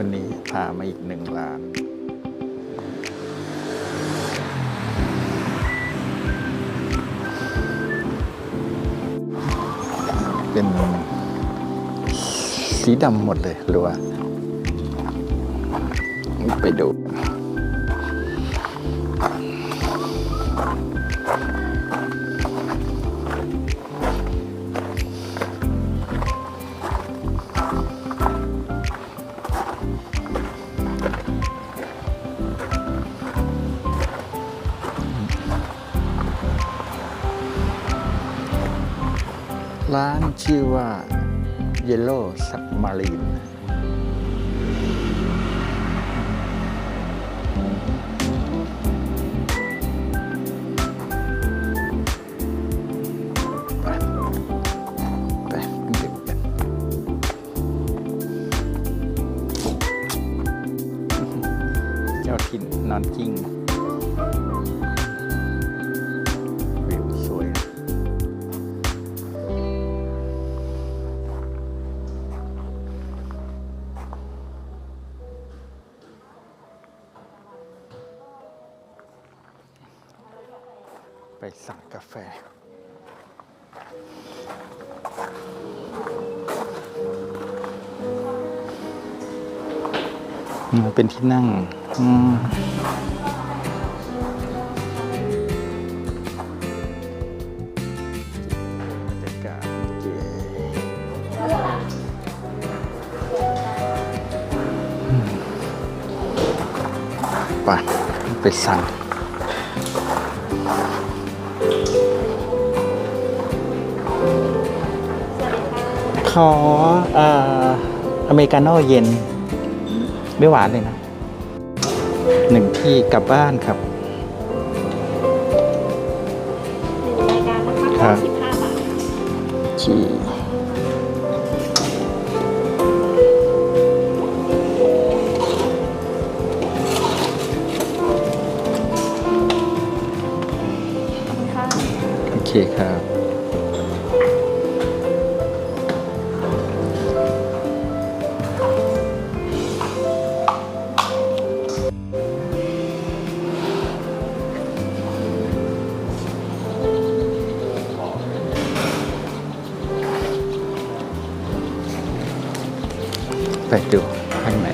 วันนี้พามาอีกหนึ่งร้านเป็น สีดำหมดเลยหรือว่า ไปดู ร้านชื่อว่า Yellow Submarine ไปไปดื่มกันเจ้าถิ่นนอนกิ้ง ไปสั่งกาแฟ เป็นที่นั่งอากาศไปไปสั่ง อเอ่ออเมริกาโน่เย็น ไม่หวานเลยนะ หนึ่งที่กลับบ้านครับหนึ่งรายการนะคะครับสิบห้าบาทที่โอเคครับ ไปดูข้างใน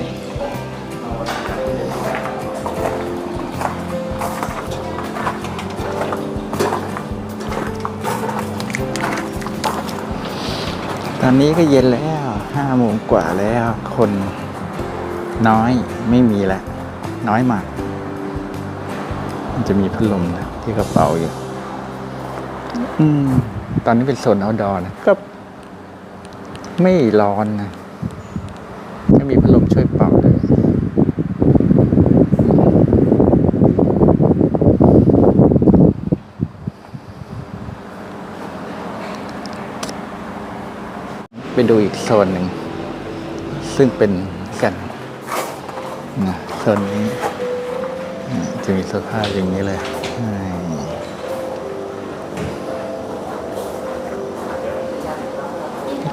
ตอนนี้ก็เย็นแล้วห้าโมงกว่าแล้ว คนน้อยไม่มีแล้ว น้อยมาก มันจะมีพัดลมนะที่กระเป๋าอยู่ อืม ตอนนี้เป็นโซน outdoor นะ ก็ไม่ร้อนนะ ไม่มีพัดลมช่วยเป่าเลย ไปดูอีกโซนหนึ่ง ซึ่งเป็นกันนะโซนนี้จะมีเสื้อผ้าอย่างนี้เลย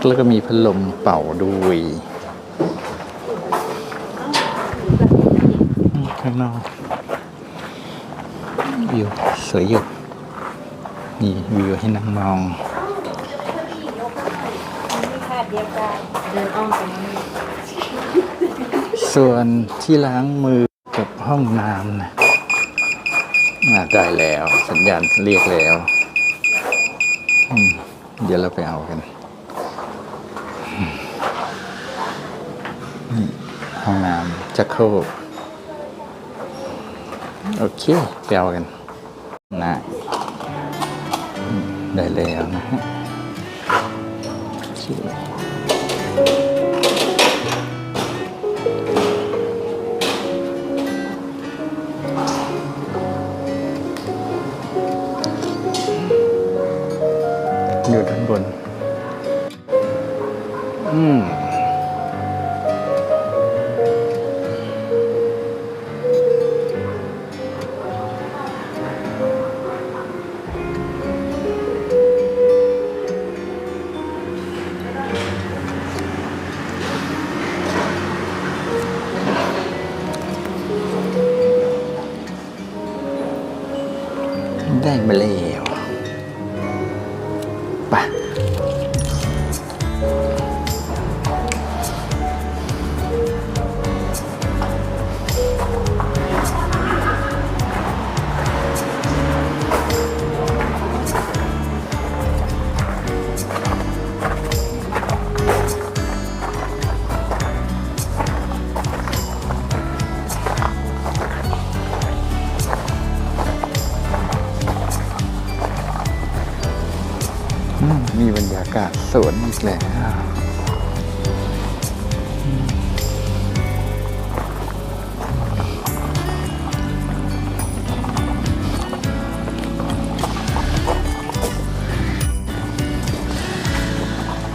แล้วก็มีพัดลมเป่าด้วยข้างนอกวิวสวยอยู่นี่วิวให้นั่งมอง เดียวกันเดินอ้อมไปนี่ส่วนที่ล้างมือกับห้องน้ำนะอ่าได้แล้ว สัญญาณเรียกแล้ว เดี๋ยวเราไปเอากัน นี่ ห้องน้ำจะโครกโอเคไปเอากัน นะ ได้แล้วนะฮะ โอเคอยู่ด้านบน อืม งไปเลย กาศสวนอีกแล้วอืม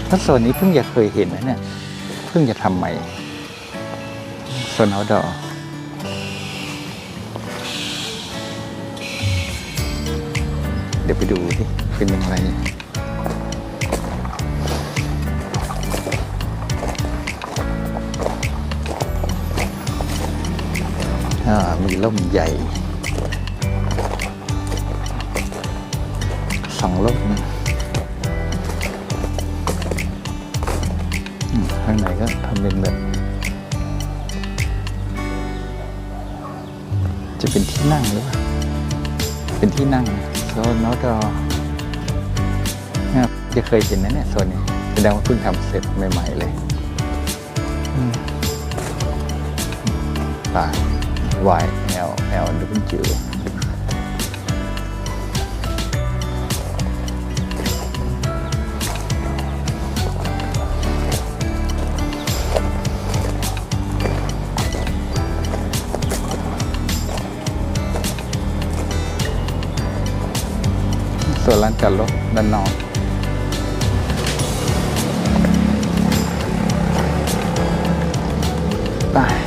แล้วโซนนี้เพิ่งจะเคยเห็นนะเนี่ย เพิ่งจะทำใหม่โซนเอาดอเดี๋ยวไปดูที่เป็นยังไง มีร่มใหญ่สองร่มข้างในก็ทำเป็นแบบ จะเป็นที่นั่งหรือเปล่า เป็นที่นั่งโซนนอตอเนี่ยจะเคยเห็นนะเนี่ยโซนนี้แสดงว่าเพิ่งทำเสร็จใหม่ ๆ เลยป่า Y L L W ส่วนร้านจอดรถด้านนอกไป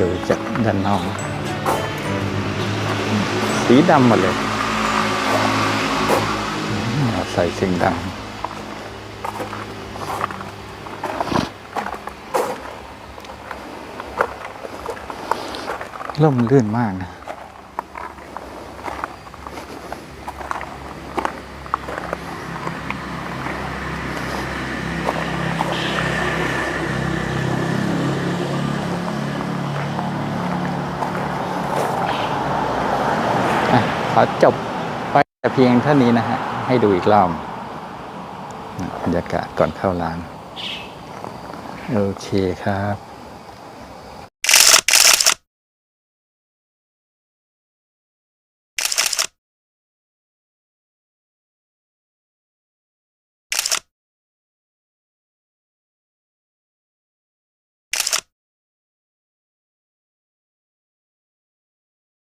ดูจากด้านนอก สีดำหมดเลย ใส่สิ่งดำร่มรื่นมากนะ อะขอจบไปแต่เพียงเท่านี้นะฮะ ให้ดูอีกรอบบรรยากาศก่อนเข้าร้าน โอเคครับ